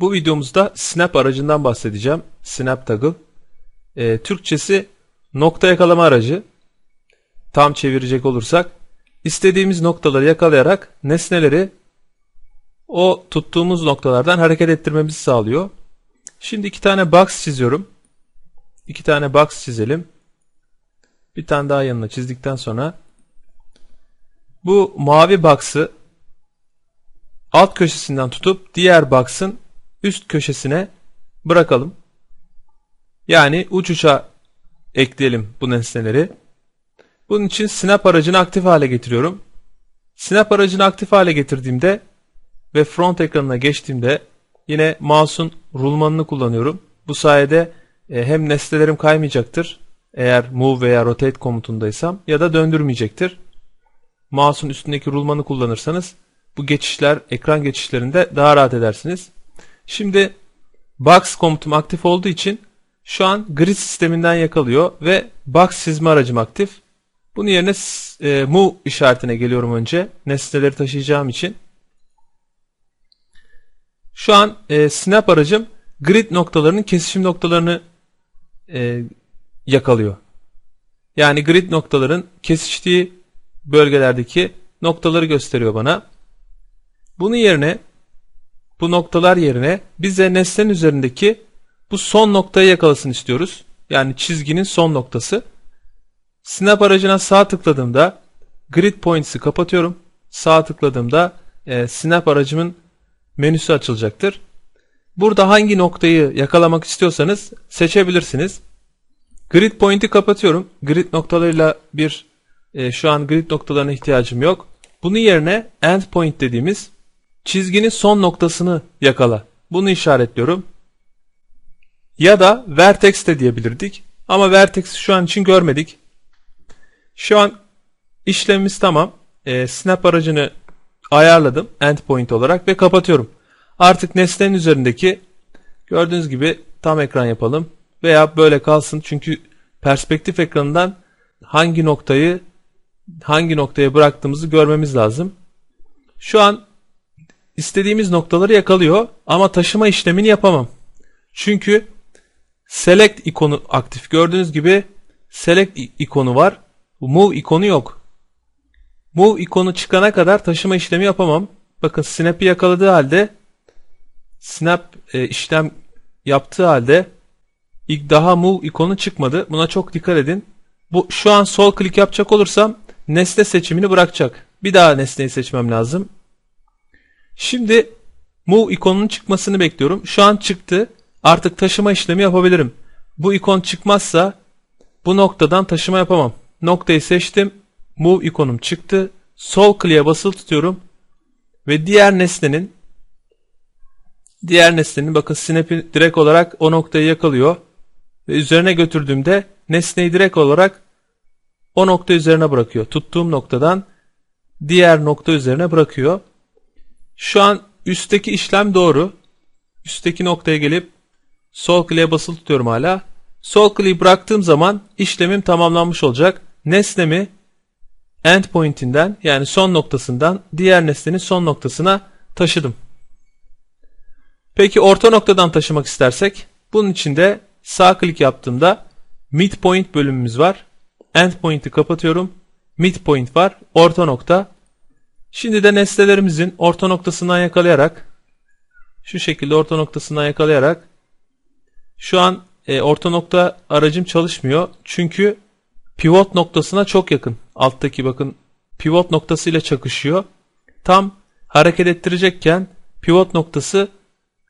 Bu videomuzda Snap aracından bahsedeceğim. Snap Toggle. Ee, Türkçesi nokta yakalama aracı. Tam çevirecek olursak istediğimiz noktaları yakalayarak nesneleri o tuttuğumuz noktalardan hareket ettirmemizi sağlıyor. Şimdi iki tane box çiziyorum. İki tane box çizelim. Bir tane daha yanına çizdikten sonra bu mavi box'ı alt köşesinden tutup diğer box'ın üst köşesine bırakalım. Yani uç uça ekleyelim bu nesneleri. Bunun için Snap aracını aktif hale getiriyorum. Snap aracını aktif hale getirdiğimde ve front ekranına geçtiğimde yine mouse'un rulmanını kullanıyorum. Bu sayede e, hem nesnelerim kaymayacaktır eğer move veya rotate komutundaysam ya da döndürmeyecektir. Mouse'un üstündeki rulmanı kullanırsanız bu geçişler ekran geçişlerinde daha rahat edersiniz. Şimdi box komutum aktif olduğu için şu an grid sisteminden yakalıyor ve box çizme aracım aktif. Bunun yerine e, move işaretine geliyorum önce nesneleri taşıyacağım için. Şu an e, snap aracım grid noktalarının kesişim noktalarını e, yakalıyor. Yani grid noktaların kesiştiği bölgelerdeki noktaları gösteriyor bana. Bunun yerine bu noktalar yerine bize nesnenin üzerindeki bu son noktayı yakalasın istiyoruz. Yani çizginin son noktası. Snap aracına sağ tıkladığımda Grid Points'i kapatıyorum. Sağ tıkladığımda e, Snap aracımın menüsü açılacaktır. Burada hangi noktayı yakalamak istiyorsanız seçebilirsiniz. Grid Point'i kapatıyorum. Grid noktalarıyla bir e, şu an grid noktalarına ihtiyacım yok. Bunun yerine End Point dediğimiz çizginin son noktasını yakala. Bunu işaretliyorum. Ya da vertex de diyebilirdik. Ama vertex şu an için görmedik. Şu an işlemimiz tamam. E, snap aracını ayarladım endpoint olarak ve kapatıyorum. Artık nesnenin üzerindeki gördüğünüz gibi tam ekran yapalım veya böyle kalsın çünkü perspektif ekranından hangi noktayı hangi noktaya bıraktığımızı görmemiz lazım. Şu an istediğimiz noktaları yakalıyor ama taşıma işlemini yapamam. Çünkü select ikonu aktif. Gördüğünüz gibi select ikonu var. Move ikonu yok. Move ikonu çıkana kadar taşıma işlemi yapamam. Bakın snap'i yakaladığı halde snap e, işlem yaptığı halde ilk daha move ikonu çıkmadı. Buna çok dikkat edin. Bu şu an sol klik yapacak olursam nesne seçimini bırakacak. Bir daha nesneyi seçmem lazım. Şimdi move ikonunun çıkmasını bekliyorum. Şu an çıktı. Artık taşıma işlemi yapabilirim. Bu ikon çıkmazsa bu noktadan taşıma yapamam. Noktayı seçtim. Move ikonum çıktı. Sol kliğe basılı tutuyorum. Ve diğer nesnenin diğer nesnenin bakın snap'i direkt olarak o noktayı yakalıyor. Ve üzerine götürdüğümde nesneyi direkt olarak o nokta üzerine bırakıyor. Tuttuğum noktadan diğer nokta üzerine bırakıyor. Şu an üstteki işlem doğru. Üstteki noktaya gelip sol kliğe basılı tutuyorum hala. Sol kliği bıraktığım zaman işlemim tamamlanmış olacak. Nesnemi endpoint'inden yani son noktasından diğer nesnenin son noktasına taşıdım. Peki orta noktadan taşımak istersek bunun için de sağ klik yaptığımda midpoint bölümümüz var. Endpoint'i kapatıyorum. Midpoint var. Orta nokta. Şimdi de nesnelerimizin orta noktasından yakalayarak şu şekilde orta noktasından yakalayarak şu an e, orta nokta aracım çalışmıyor. Çünkü pivot noktasına çok yakın. Alttaki bakın pivot noktasıyla çakışıyor. Tam hareket ettirecekken pivot noktası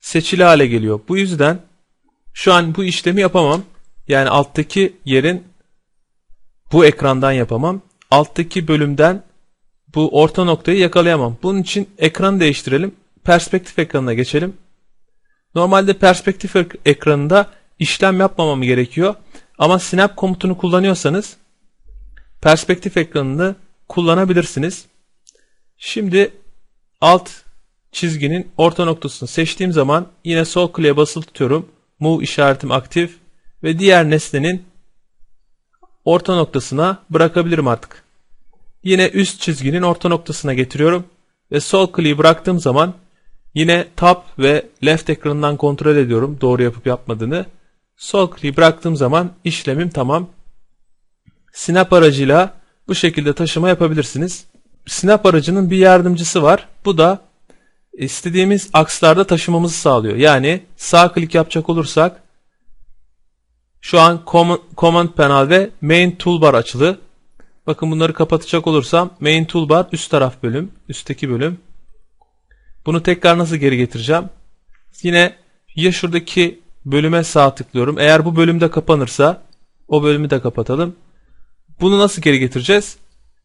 seçili hale geliyor. Bu yüzden şu an bu işlemi yapamam. Yani alttaki yerin bu ekrandan yapamam. Alttaki bölümden bu orta noktayı yakalayamam. Bunun için ekranı değiştirelim. Perspektif ekranına geçelim. Normalde perspektif ekranında işlem yapmamam gerekiyor. Ama snap komutunu kullanıyorsanız perspektif ekranını kullanabilirsiniz. Şimdi alt çizginin orta noktasını seçtiğim zaman yine sol kliğe basılı tutuyorum. Move işaretim aktif ve diğer nesnenin orta noktasına bırakabilirim artık. Yine üst çizginin orta noktasına getiriyorum ve sol kliği bıraktığım zaman Yine tab ve left ekranından kontrol ediyorum doğru yapıp yapmadığını. Sol kliği bıraktığım zaman işlemim tamam. Snap aracıyla bu şekilde taşıma yapabilirsiniz. Snap aracının bir yardımcısı var. Bu da istediğimiz akslarda taşımamızı sağlıyor. Yani sağ klik yapacak olursak şu an Command, Panel ve Main Toolbar açılı. Bakın bunları kapatacak olursam Main Toolbar üst taraf bölüm, üstteki bölüm. Bunu tekrar nasıl geri getireceğim? Yine ya şuradaki bölüme sağ tıklıyorum. Eğer bu bölümde kapanırsa o bölümü de kapatalım. Bunu nasıl geri getireceğiz?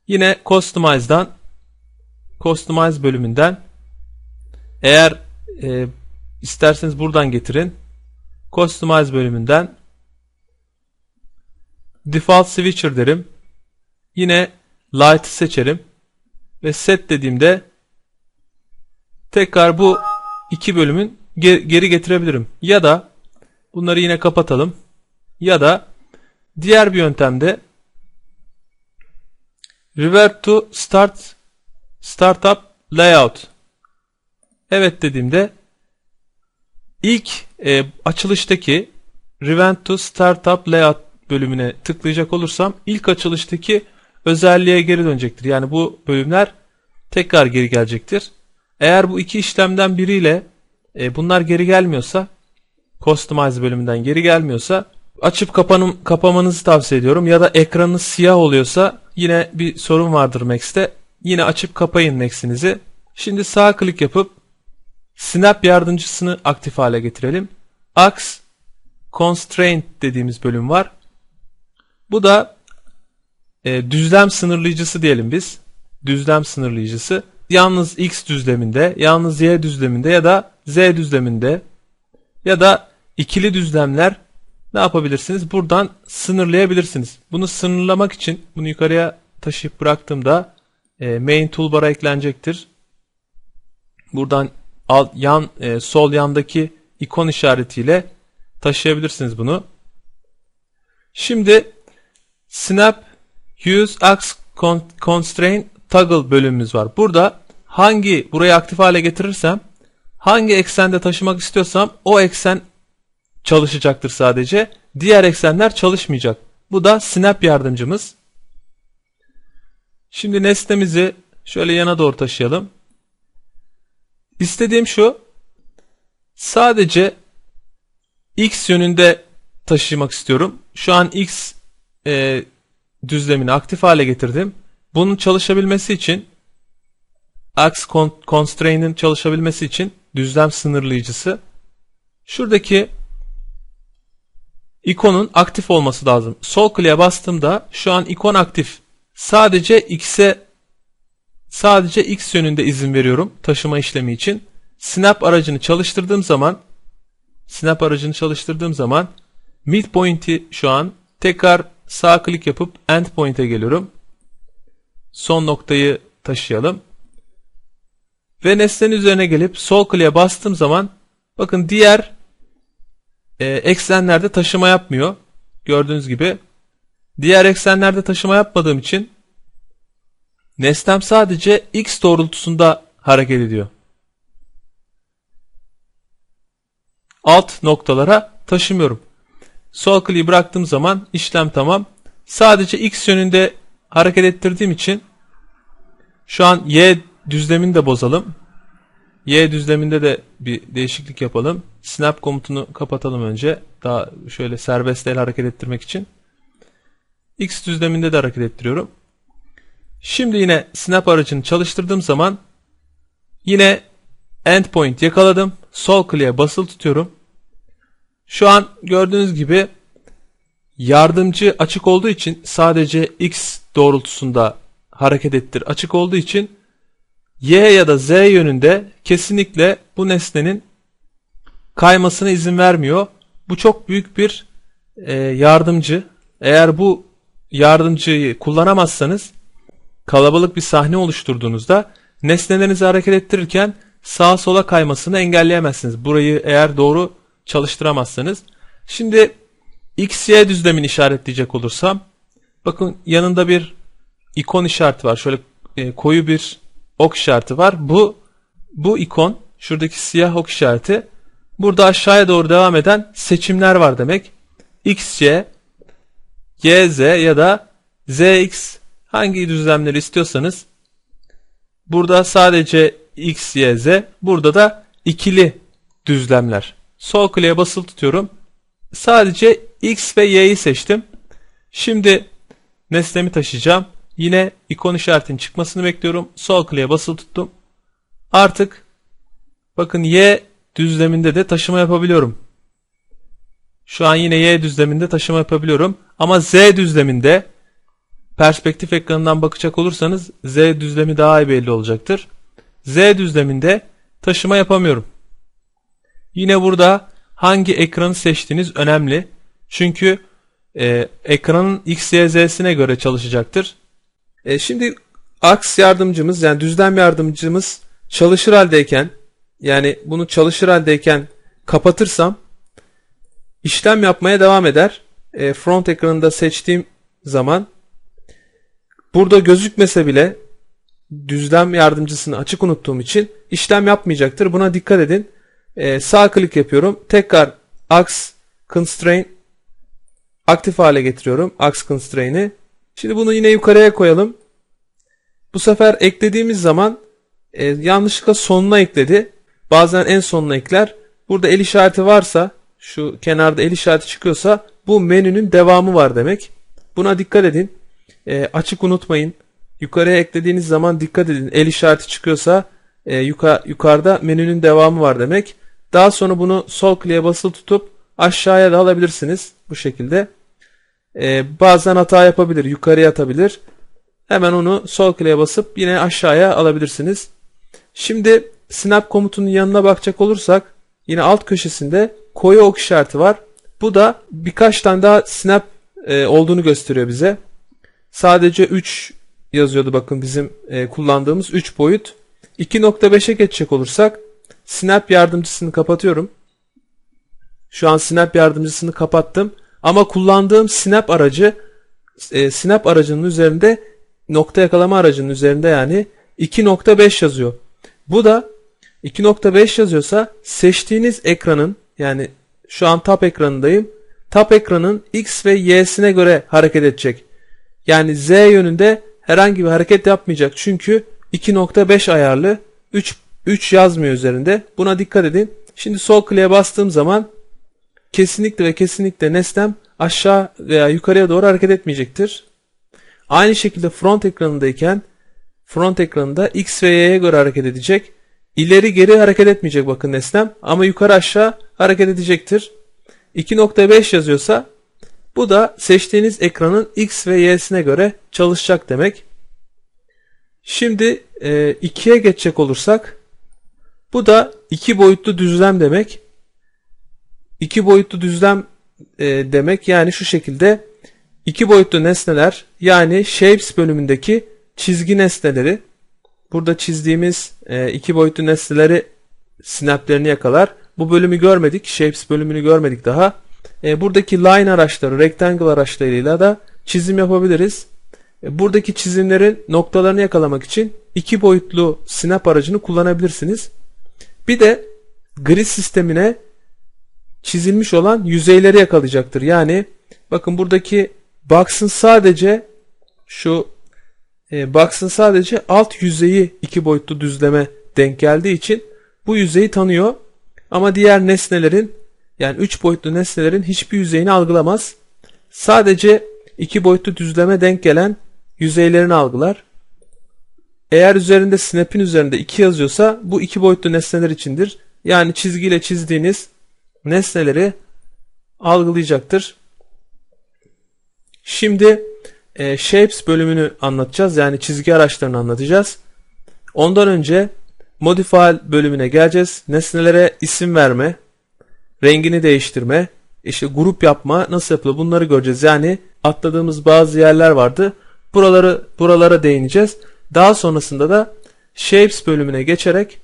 Yine Customize'dan Customize bölümünden eğer e, isterseniz buradan getirin. Customize bölümünden Default Switcher derim. Yine Light'ı seçerim. Ve Set dediğimde tekrar bu iki bölümün ge- geri getirebilirim. Ya da bunları yine kapatalım. Ya da diğer bir yöntemde Revert to Start Startup Layout Evet dediğimde ilk e, açılıştaki Revert to Startup Layout bölümüne tıklayacak olursam ilk açılıştaki özelliğe geri dönecektir. Yani bu bölümler tekrar geri gelecektir. Eğer bu iki işlemden biriyle e, bunlar geri gelmiyorsa Customize bölümünden geri gelmiyorsa açıp kapanım, kapamanızı tavsiye ediyorum. Ya da ekranınız siyah oluyorsa yine bir sorun vardır Max'te. Yine açıp kapayın Max'inizi. Şimdi sağ klik yapıp Snap yardımcısını aktif hale getirelim. Ax Constraint dediğimiz bölüm var. Bu da e, düzlem sınırlayıcısı diyelim biz. Düzlem sınırlayıcısı. Yalnız X düzleminde, yalnız Y düzleminde ya da Z düzleminde ya da ikili düzlemler ne yapabilirsiniz? Buradan sınırlayabilirsiniz. Bunu sınırlamak için bunu yukarıya taşıyıp bıraktığımda e, main toolbar'a eklenecektir. Buradan alt, yan e, sol yandaki ikon işaretiyle taşıyabilirsiniz bunu. Şimdi Snap Use Ax Constraint Toggle bölümümüz var. Burada hangi burayı aktif hale getirirsem hangi eksende taşımak istiyorsam o eksen çalışacaktır sadece. Diğer eksenler çalışmayacak. Bu da Snap yardımcımız. Şimdi nesnemizi şöyle yana doğru taşıyalım. İstediğim şu. Sadece X yönünde taşımak istiyorum. Şu an X e, düzlemini aktif hale getirdim. Bunun çalışabilmesi için Ax Constraint'in çalışabilmesi için düzlem sınırlayıcısı şuradaki ikonun aktif olması lazım. Sol kliğe bastığımda şu an ikon aktif. Sadece X'e sadece X yönünde izin veriyorum taşıma işlemi için. Snap aracını çalıştırdığım zaman Snap aracını çalıştırdığım zaman midpoint'i şu an tekrar sağ klik yapıp endpoint'e geliyorum. Son noktayı taşıyalım. Ve nesnenin üzerine gelip sol kliğe bastığım zaman bakın diğer e, eksenlerde taşıma yapmıyor. Gördüğünüz gibi diğer eksenlerde taşıma yapmadığım için nesnem sadece x doğrultusunda hareket ediyor. Alt noktalara taşımıyorum. Sol kliği bıraktığım zaman işlem tamam. Sadece x yönünde hareket ettirdiğim için şu an y düzlemini de bozalım. Y düzleminde de bir değişiklik yapalım. Snap komutunu kapatalım önce. Daha şöyle serbest el hareket ettirmek için. X düzleminde de hareket ettiriyorum. Şimdi yine snap aracını çalıştırdığım zaman yine endpoint yakaladım. Sol kliğe basılı tutuyorum. Şu an gördüğünüz gibi yardımcı açık olduğu için sadece X doğrultusunda hareket ettir açık olduğu için Y ya da Z yönünde kesinlikle bu nesnenin kaymasına izin vermiyor. Bu çok büyük bir e, yardımcı. Eğer bu yardımcıyı kullanamazsanız kalabalık bir sahne oluşturduğunuzda nesnelerinizi hareket ettirirken sağa sola kaymasını engelleyemezsiniz. Burayı eğer doğru çalıştıramazsanız. Şimdi X, Y düzlemini işaretleyecek olursam bakın yanında bir ikon işareti var. Şöyle e, koyu bir ok işareti var. Bu bu ikon Şuradaki siyah ok işareti. Burada aşağıya doğru devam eden seçimler var demek. XY, YZ ya da ZX hangi düzlemleri istiyorsanız burada sadece X, Y, Z burada da ikili düzlemler. Sol kliğe basılı tutuyorum. Sadece X ve Y'yi seçtim. Şimdi nesnemi taşıyacağım. Yine ikon işaretinin çıkmasını bekliyorum. Sol kliğe basılı tuttum. Artık bakın Y düzleminde de taşıma yapabiliyorum. Şu an yine Y düzleminde taşıma yapabiliyorum. Ama Z düzleminde perspektif ekranından bakacak olursanız Z düzlemi daha iyi belli olacaktır. Z düzleminde taşıma yapamıyorum. Yine burada hangi ekranı seçtiğiniz önemli. Çünkü e, ekranın X, Y, Z'sine göre çalışacaktır. E, şimdi aks yardımcımız yani düzlem yardımcımız çalışır haldeyken yani bunu çalışır haldeyken kapatırsam işlem yapmaya devam eder. E, front ekranında seçtiğim zaman burada gözükmese bile düzlem yardımcısını açık unuttuğum için işlem yapmayacaktır. Buna dikkat edin. E, sağ klik yapıyorum. Tekrar Ax Constraint aktif hale getiriyorum. Ax Constraint'i. Şimdi bunu yine yukarıya koyalım. Bu sefer eklediğimiz zaman e, yanlışlıkla sonuna ekledi. Bazen en sonuna ekler. Burada el işareti varsa şu kenarda el işareti çıkıyorsa bu menünün devamı var demek. Buna dikkat edin. E, açık unutmayın. Yukarıya eklediğiniz zaman dikkat edin. El işareti çıkıyorsa e, yuka, yukarıda menünün devamı var demek. Daha sonra bunu sol kliğe basılı tutup aşağıya da alabilirsiniz. Bu şekilde. E, bazen hata yapabilir. Yukarıya atabilir. Hemen onu sol kliğe basıp yine aşağıya alabilirsiniz. Şimdi snap komutunun yanına bakacak olursak yine alt köşesinde koyu ok işareti var. Bu da birkaç tane daha snap e, olduğunu gösteriyor bize. Sadece 3 yazıyordu bakın bizim e, kullandığımız 3 boyut. 2.5'e geçecek olursak snap yardımcısını kapatıyorum. Şu an snap yardımcısını kapattım. Ama kullandığım snap aracı e, snap aracının üzerinde nokta yakalama aracının üzerinde yani 2.5 yazıyor. Bu da 2.5 yazıyorsa seçtiğiniz ekranın yani şu an tap ekranındayım. Tap ekranın X ve Y'sine göre hareket edecek. Yani Z yönünde herhangi bir hareket yapmayacak. Çünkü 2.5 ayarlı 3, 3 yazmıyor üzerinde. Buna dikkat edin. Şimdi sol kliğe bastığım zaman kesinlikle ve kesinlikle nesnem aşağı veya yukarıya doğru hareket etmeyecektir. Aynı şekilde front ekranındayken front ekranında X ve Y'ye göre hareket edecek. İleri geri hareket etmeyecek bakın nesnem ama yukarı aşağı hareket edecektir. 2.5 yazıyorsa bu da seçtiğiniz ekranın X ve Y'sine göre çalışacak demek. Şimdi e, 2'ye geçecek olursak bu da iki boyutlu düzlem demek. İki boyutlu düzlem e, demek yani şu şekilde iki boyutlu nesneler yani shapes bölümündeki çizgi nesneleri burada çizdiğimiz e, iki boyutlu nesneleri snaplerini yakalar. Bu bölümü görmedik. Shapes bölümünü görmedik daha. E, buradaki line araçları, rectangle araçlarıyla da çizim yapabiliriz. E, buradaki çizimlerin noktalarını yakalamak için iki boyutlu snap aracını kullanabilirsiniz. Bir de grid sistemine çizilmiş olan yüzeyleri yakalayacaktır. Yani bakın buradaki box'ın sadece şu e, box'ın sadece alt yüzeyi iki boyutlu düzleme denk geldiği için bu yüzeyi tanıyor. Ama diğer nesnelerin yani 3 boyutlu nesnelerin hiçbir yüzeyini algılamaz. Sadece 2 boyutlu düzleme denk gelen yüzeylerini algılar. Eğer üzerinde snap'in üzerinde 2 yazıyorsa bu 2 boyutlu nesneler içindir. Yani çizgiyle çizdiğiniz nesneleri algılayacaktır. Şimdi e, Shapes bölümünü anlatacağız. Yani çizgi araçlarını anlatacağız. Ondan önce Modify bölümüne geleceğiz. Nesnelere isim verme, rengini değiştirme, işte grup yapma nasıl yapılıyor bunları göreceğiz. Yani atladığımız bazı yerler vardı. Buraları buralara değineceğiz. Daha sonrasında da Shapes bölümüne geçerek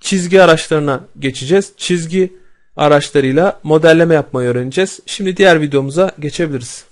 çizgi araçlarına geçeceğiz. Çizgi araçlarıyla modelleme yapmayı öğreneceğiz. Şimdi diğer videomuza geçebiliriz.